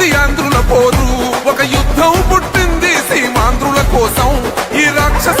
ఇది ఆంధ్రుల పోరు. ఒక యుద్ధం పుట్టింది సీమాంధ్రుల కోసం. ఈ రాక్షస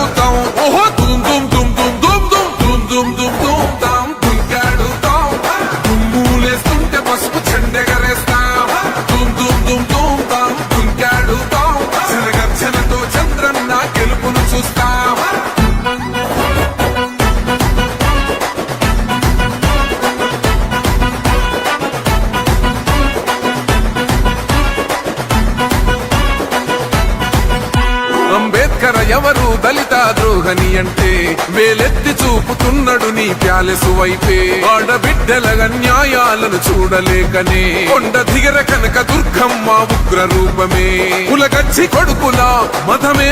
అంబేద్కర్ ఎవరు దళిత ద్రోహని అంటే వేలెత్తి చూపుతున్నాడు నీ ప్యాలెసు వైపే. ఆడబిడ్డల అన్యాయాలను చూడలేకనే కొండ దిగర కనక దుర్గమ్మ ఉగ్ర రూపమే. కులగచ్చి కొడుకులా మతమే